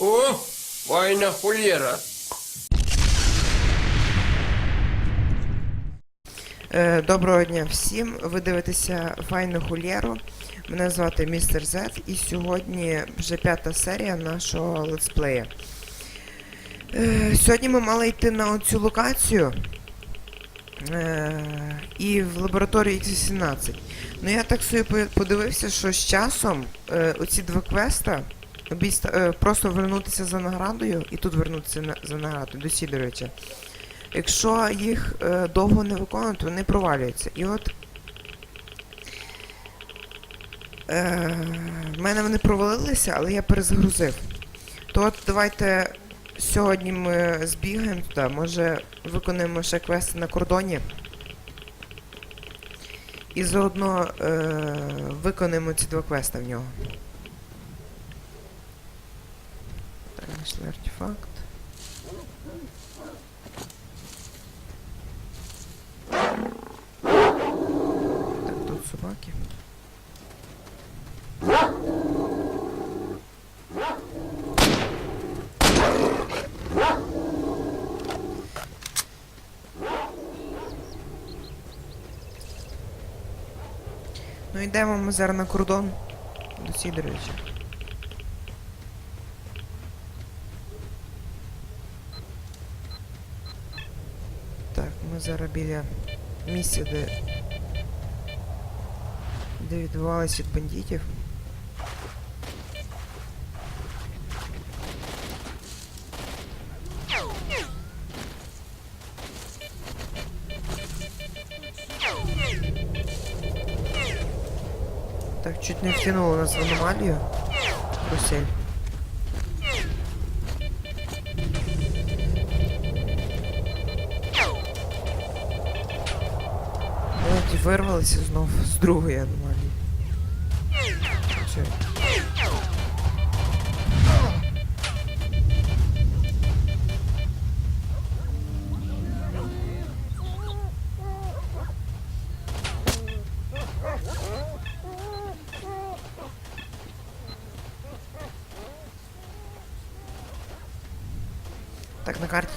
О, файна холєра. Е, Доброго дня всім. Ви дивитеся файну хулєру. Мене звати Містер Зет, і сьогодні вже п'ята серія нашого летсплея. Е, Сьогодні ми мали йти на оцю локацію. Е, і в лабораторію X18. Ну я так собі подивився, що з часом оці два квеста е, просто вернутися за наградою і тут вернутися за наградою до Сідоровича. Якщо їх е, довго не виконувати, вони провалюються. І от. Е, в мене вони провалилися, але я перезагрузив. То от давайте сьогодні ми збігаємо туди, може виконаємо ще квести на кордоні. І заодно е, виконаємо ці два квеста в нього. Так, знайшли артефакт. Так, тут собаки. Ну йдемо ми зараз на кордон до Сідоровича. Так, ми зараз біля місця, де де відбувалися від бандитів. Нас в аномалію. Русель. Вирвалися знов з другої аномалії. Все.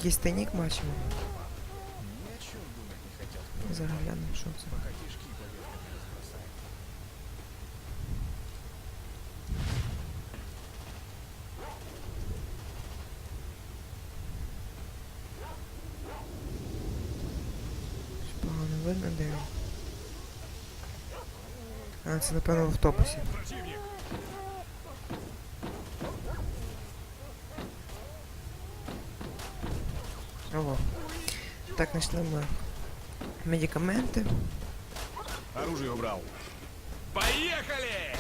Є тайник бачимо. Зараз глянемо, що це. Погано видно, де він. А, це напевно в автобусі. Ого. Так, знайшли ми медикаменти. Оружие убрал. Поехали!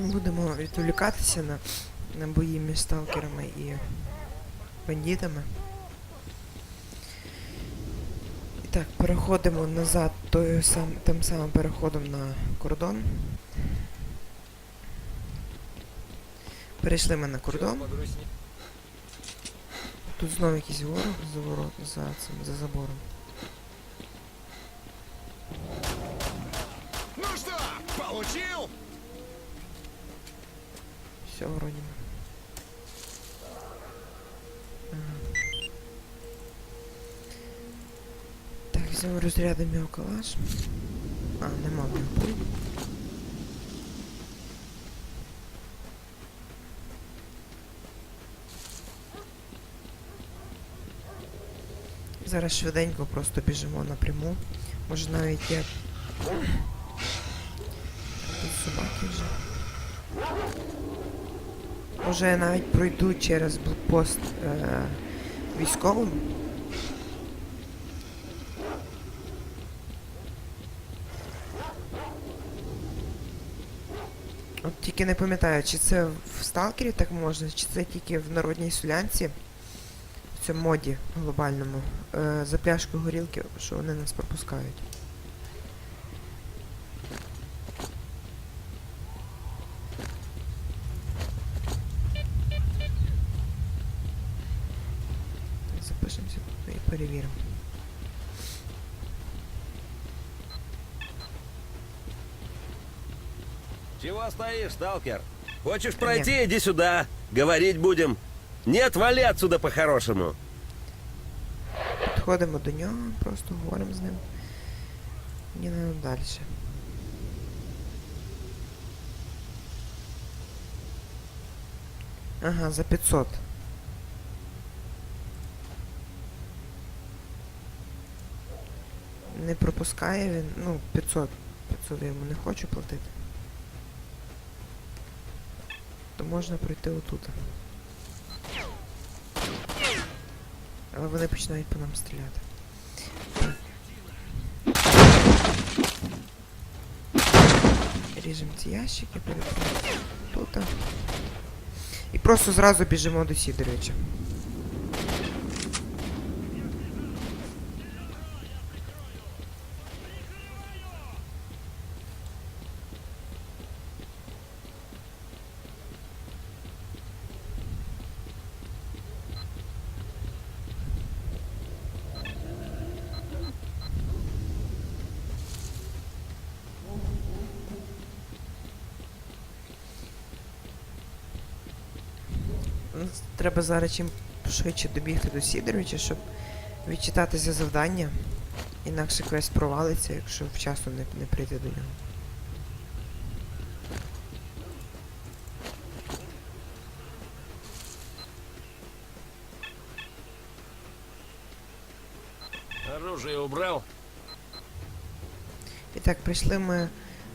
Ми будемо відволікатися на, на бої між сталкерами і бандитами. І так, переходимо назад тою сам, тим самим переходом на кордон. Перейшли ми на кордон. Тут знову якийсь ворог за ворот, за цим, за забором. Все вроде. Ага. Так, взяв розрядом його калаш. А, нема в. Зараз швиденько просто біжимо напряму. Може навіть я... Тут собаки вже. Може навіть пройду через блокпост е, військовим. От тільки не пам'ятаю, чи це в сталкері так можна, чи це тільки в народній солянці, в цьому моді глобальному, е, за пляшку горілки, що вони нас пропускають. тут і перевіримо. Чего стоишь, сталкер? Хочешь пройти, иди сюда. Говорить будем. Нет, вали отсюда по-хорошему. Підходимо до нього, просто говоримо з ним. І не далі. Ага, за 500. Не пропускає він, ну, 500. 500 я йому не хочу платити. То можна пройти отут. Але вони починають по нам стріляти. Ріжемо ці ящики, переходимо тут. І просто зразу біжимо до Сідоровича. Ну, Треба зараз чим швидше добігти до Сідоровича, щоб відчитатися завдання. Інакше квест провалиться, якщо вчасно не, не прийти до нього. Оружие убрал? І так, прийшли ми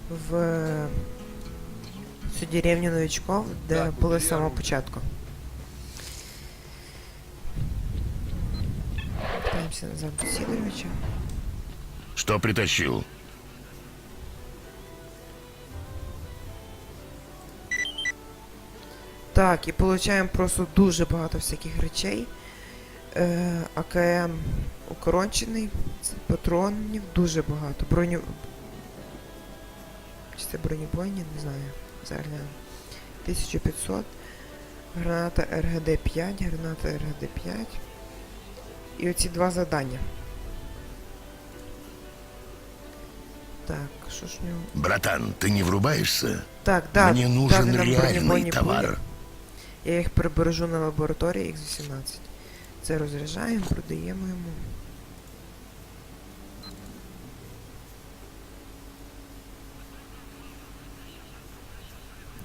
в цю деревню новичков, де Так, були з самого початку. Вертаємося назад до Что притащил? Так, і получаємо просто дуже багато всяких речей. Е, АКМ укорончений, це патронів дуже багато. Броню. Чи це бронебойні, не знаю. Зараз 1500. Граната РГД-5, граната РГД-5. І оці два завдання. Так, що ж в нього? Братан, ты не врубаешься? Так, да, дали нужен нам реальный бронебойні товар. Я їх прибережу на лабораторії X18. Це розряджаємо, продаємо йому.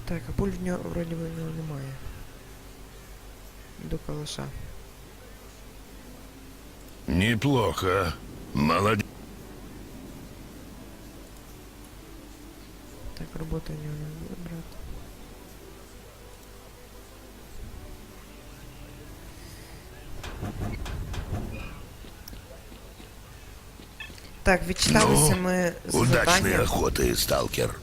Так, а пуль в нього вроді би в нього немає. До калаша. Неплохо. Молодец. Так, робота в нього не буде брати. Так, відчиталися Ну, ми з Удачной завдання. охоты, сталкер.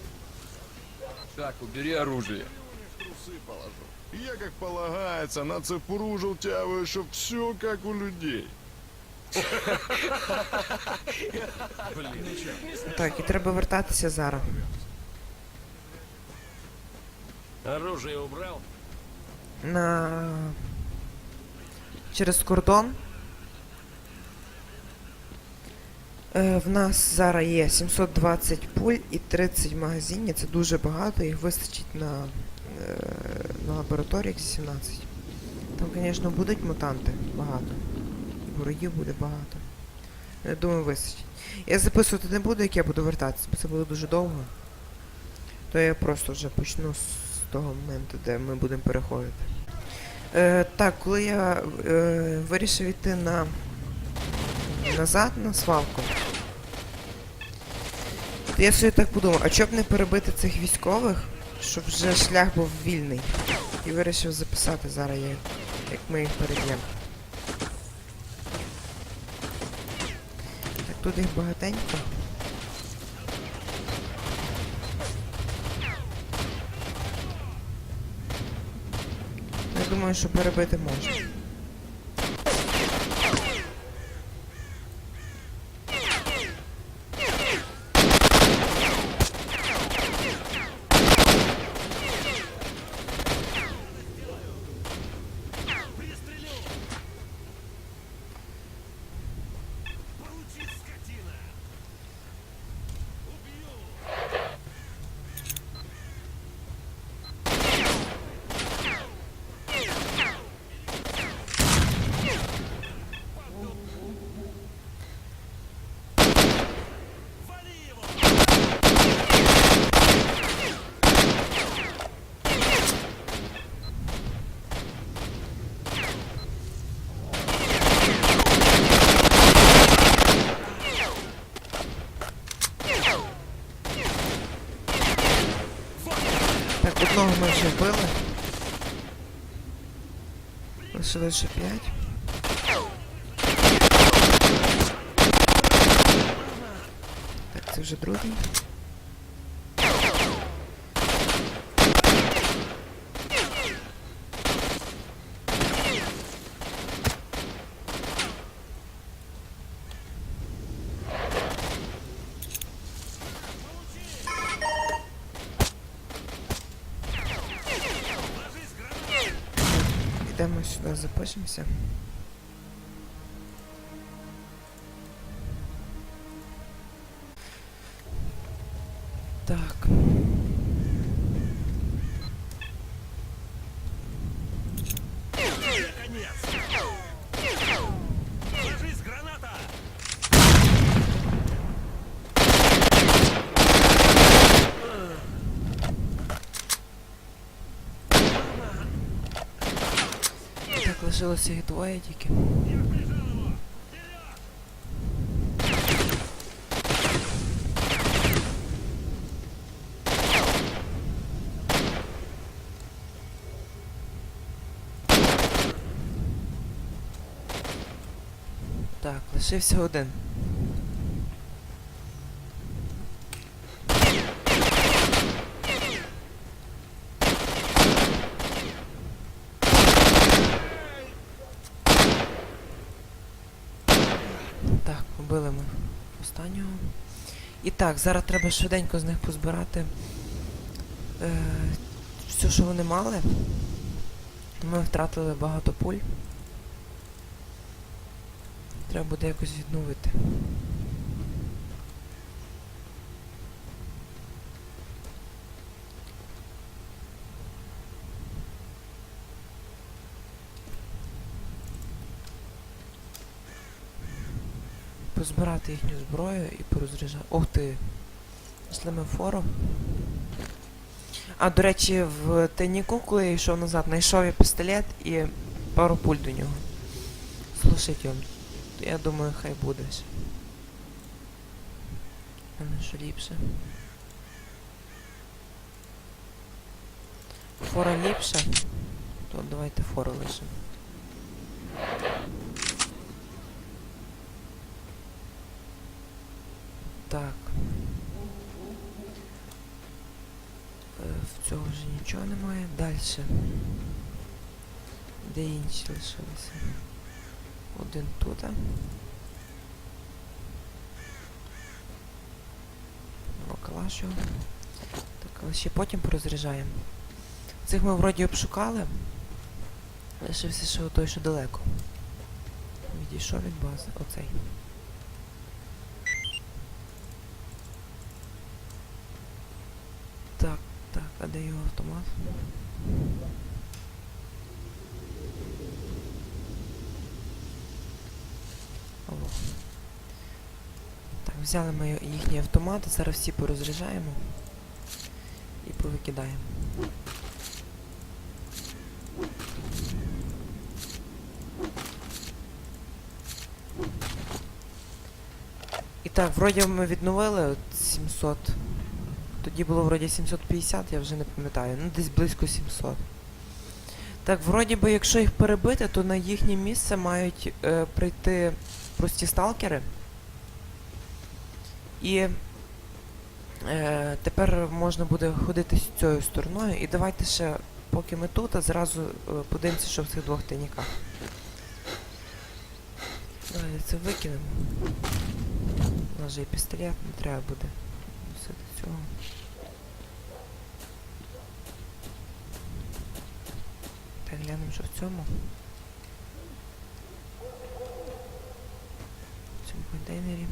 Так, убери оружие. Трусы положу. Я, как полагается, на цепуру желтявую, чтоб все как у людей. Так, і треба вертатися зараз. Оружие убрал? на через кордон. Е, в нас зараз є 720 пуль і 30 магазинів. Це дуже багато, їх вистачить на, е, на лабораторії X17. Там, звісно, будуть мутанти багато. Ворогів буде багато. Я думаю, вистачить. Я записувати не буду, як я буду вертатися, бо це буде дуже довго. То я просто вже почну з того моменту, де ми будемо переходити. Е, так, коли я е, вирішив йти на назад на свалку, я собі так подумав, а чоб не перебити цих військових, щоб вже шлях був вільний. І вирішив записати зараз, як, як ми їх переб'ємо. Тут їх багатенько. Я думаю, що перебити можна. Так, одного ми вже вбили. Лишилось ще 5. Так, це вже другий. Йдемо сюди, запишемося. Лишилося їх двоє тільки. Так, лишився один. Так, ми останнього. І так, зараз треба швиденько з них позбирати е, все, що вони мали. Ми втратили багато пуль. Треба буде якось відновити. Позбирати їхню зброю і порозряджати. Ух ти! Пішли ми в фору. А, до речі, в тайніку, коли я йшов назад, знайшов я пістолет і пару пуль до нього. Слушайте. Я думаю, хай буде. А не що ліпше. Фора ліпша. То давайте фору лишимо. Так. Е, В цього вже нічого немає. Далі. Де інші лишилися? Один тут. Калаш його. Так, але ще потім порозряджаємо. Цих ми вроді обшукали. Лишився ще той, що далеко. Відійшов від бази. Оцей. Так, так, а де Алло. Так, взяли ми їхні автомати, зараз всі порозряджаємо і повикидаємо. І так, вроді ми відновили от 700. Тоді було вроді 750, я вже не пам'ятаю. Ну десь близько 700. Так, вроді би, якщо їх перебити, то на їхнє місце мають е, прийти прості сталкери. І е, тепер можна буде ходити з цією стороною. І давайте ще, поки ми тут, а зразу е, подивимося, що в цих двох тайніках. Давайте це викинемо. У нас же є пістолет, не треба буде носити цього. Глянемо, що в цьому. В цьому контейнері.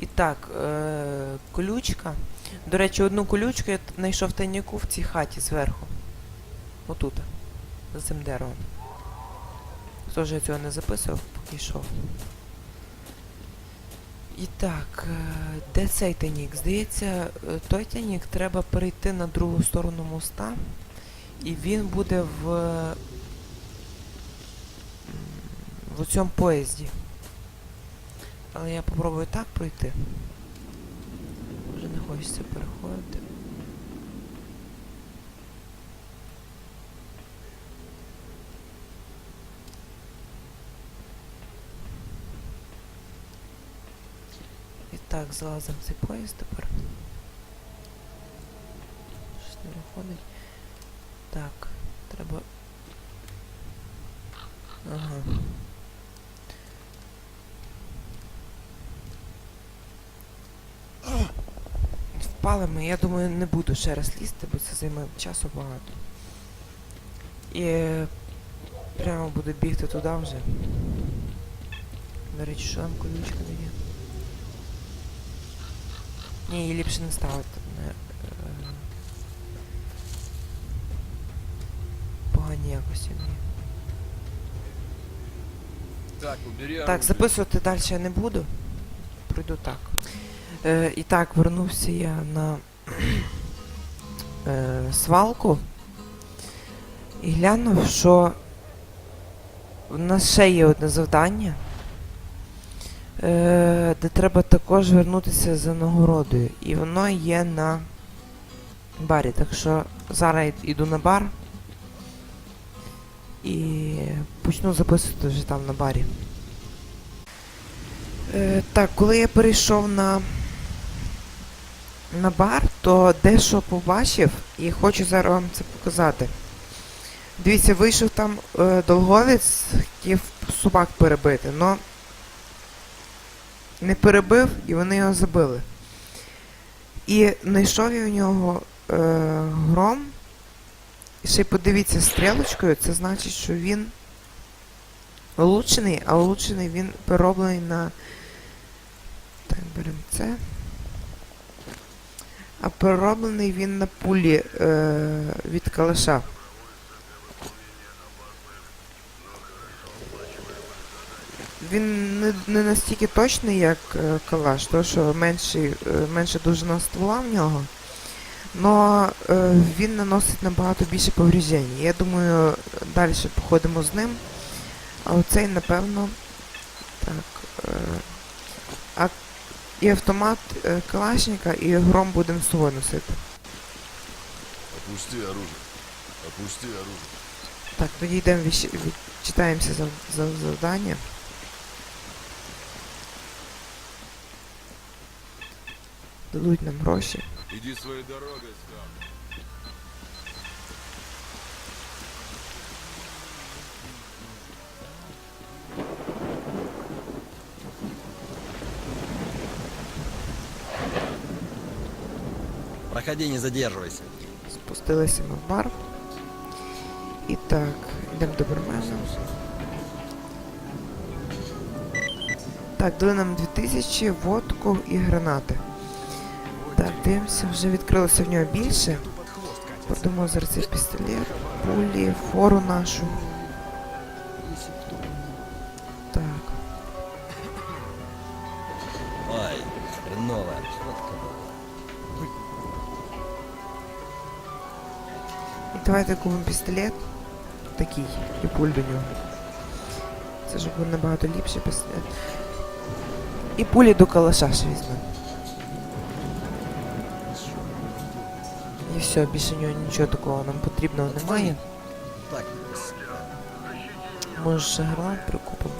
І так, е- колючка. До речі, одну колючку я знайшов в в цій хаті зверху. Отут. За цим деревом. Хто ж я цього не записував, поки йшов. І так, е, де цей тайнік? Здається, е, той тайнік треба перейти на другу сторону моста. І він буде в. в цьому поїзді. Але я попробую так пройти. Вже не хочеться переходити. І так, залазимо в цей поїзд тепер. Щось не виходить. Так, треба. Ага. Впали ми, я думаю, не буду ще раз лізти, бо це займе часу багато. І прямо буду бігти туди вже. До речі, що там колючка дає? Ні, її ліпше не ставити. Неї. Так, убери Так, записувати далі я не буду. Пройду так. Е, і так, вернувся я на е, свалку і глянув, що в нас ще є одне завдання, е, де треба також вернутися за нагородою. І воно є на барі. Так що зараз йду на бар і почну записувати вже там на барі. Е, так, коли я перейшов на, на бар, то дещо побачив і хочу зараз вам це показати. Дивіться, вийшов там е, долговець, хотів собак перебити, но не перебив і вони його забили. І знайшов я у нього е, гром. І ще подивіться стрілочкою, це значить, що він Улучшений, а улучшений він перероблений на. Так, беремо це. А перероблений він на пулі е, від калаша. Він не, не настільки точний, як е, калаш, тому що менший, е, менша довжина ствола в нього. Но е, він наносить набагато більше повреждень. Я думаю, далі походимо з ним. А оцей, напевно. Так. Е, а і автомат е, Калашника, і гром будемо з собою носити. Опусти оружие. Опусти оружие. Так, тоді йдемо віщ- відчитаємося за, за завдання. Дадуть нам гроші. Иди своей дорогой, Стал. Проходи, не задерживайся. Спустилися ми в бар. І так, йдемо до бармена. Так, дали нам 2000, водку і гранати. Так, дивимося, вже відкрилося в нього більше. Продамо зараз цей пістолет, пулі, фору нашу. Так. Ой, хреновая. І давайте купимо пістолет. Такий. І пуль до нього. Це ж буде набагато ліпший пістолет. І пулі до калаша ще візьмемо. І все, більше нього нічого такого нам потрібного немає. Може ще гранат прикупимо.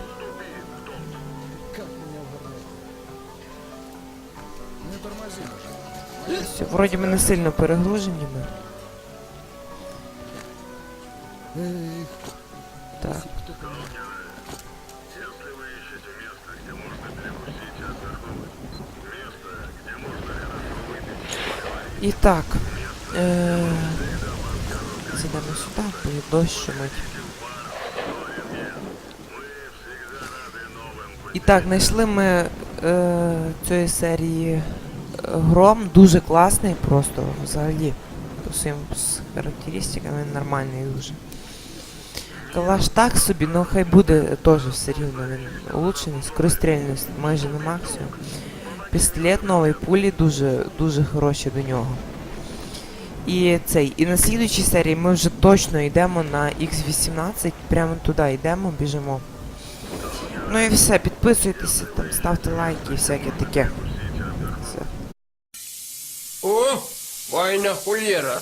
Все, вроді ми не сильно перегружені ми. Так. І так. Е- Зайдемо сюди, бо дощ шумить. І так, знайшли ми е, цієї серії е, гром, дуже класний просто взагалі. По своїм характеристиками нормальний дуже. Калаш так собі, ну хай буде теж все рівно він улучшений, скорострільність майже на максимум. Пістолет новий, пулі дуже, дуже хороші до нього. І цей, і на слідуючій серії ми вже точно йдемо на X18, прямо туди йдемо, біжимо. Ну і все, підписуйтеся, там, ставте лайки і всяке таке. Все. О, вайна хулера.